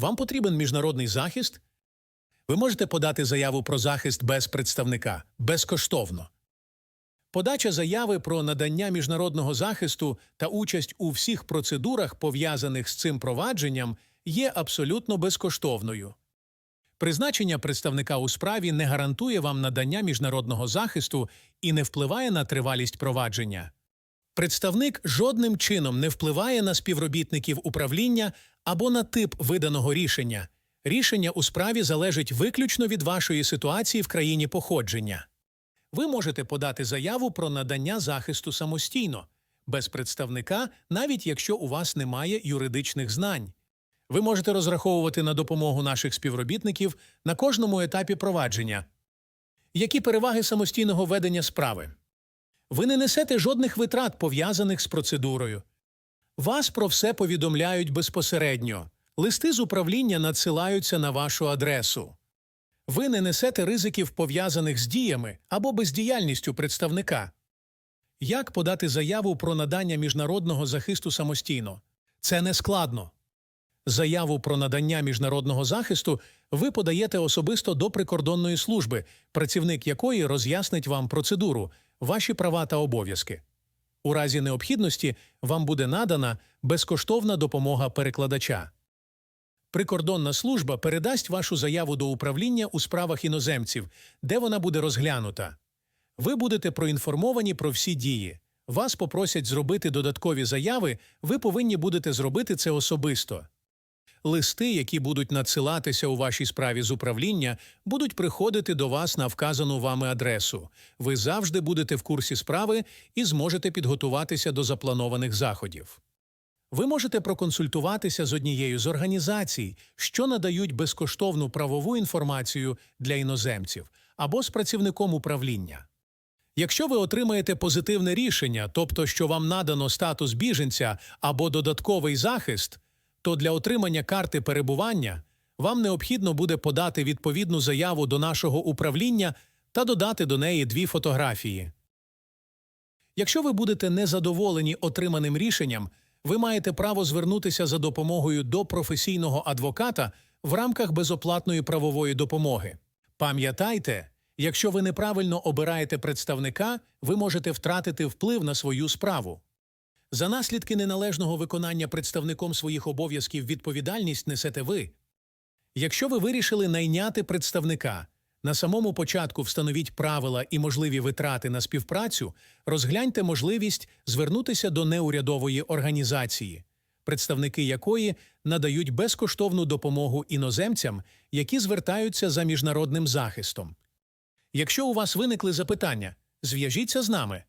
Вам потрібен міжнародний захист? Ви можете подати заяву про захист без представника безкоштовно. Подача заяви про надання міжнародного захисту та участь у всіх процедурах, пов'язаних з цим провадженням, є абсолютно безкоштовною. Призначення представника у справі не гарантує вам надання міжнародного захисту і не впливає на тривалість провадження. Представник жодним чином не впливає на співробітників управління або на тип виданого рішення. Рішення у справі залежить виключно від вашої ситуації в країні походження. Ви можете подати заяву про надання захисту самостійно, без представника, навіть якщо у вас немає юридичних знань. Ви можете розраховувати на допомогу наших співробітників на кожному етапі провадження. Які переваги самостійного ведення справи? Ви не несете жодних витрат, пов'язаних з процедурою. Вас про все повідомляють безпосередньо. Листи з управління надсилаються на вашу адресу. Ви не несете ризиків, пов'язаних з діями або бездіяльністю представника. Як подати заяву про надання міжнародного захисту самостійно? Це не складно. Заяву про надання міжнародного захисту ви подаєте особисто до прикордонної служби, працівник якої роз'яснить вам процедуру, ваші права та обов'язки. У разі необхідності вам буде надана безкоштовна допомога перекладача. Прикордонна служба передасть вашу заяву до управління у справах іноземців, де вона буде розглянута. Ви будете проінформовані про всі дії. Вас попросять зробити додаткові заяви, ви повинні будете зробити це особисто. Листи, які будуть надсилатися у вашій справі з управління, будуть приходити до вас на вказану вами адресу. Ви завжди будете в курсі справи і зможете підготуватися до запланованих заходів. Ви можете проконсультуватися з однією з організацій, що надають безкоштовну правову інформацію для іноземців, або з працівником управління. Якщо ви отримаєте позитивне рішення, тобто що вам надано статус біженця або додатковий захист, то для отримання карти перебування вам необхідно буде подати відповідну заяву до нашого управління та додати до неї дві фотографії. Якщо ви будете незадоволені отриманим рішенням, ви маєте право звернутися за допомогою до професійного адвоката в рамках безоплатної правової допомоги. Пам'ятайте, якщо ви неправильно обираєте представника, ви можете втратити вплив на свою справу. За наслідки неналежного виконання представником своїх обов'язків відповідальність несете ви. Якщо ви вирішили найняти представника, на самому початку встановіть правила і можливі витрати на співпрацю, розгляньте можливість звернутися до неурядової організації, представники якої надають безкоштовну допомогу іноземцям, які звертаються за міжнародним захистом. Якщо у вас виникли запитання, зв'яжіться з нами.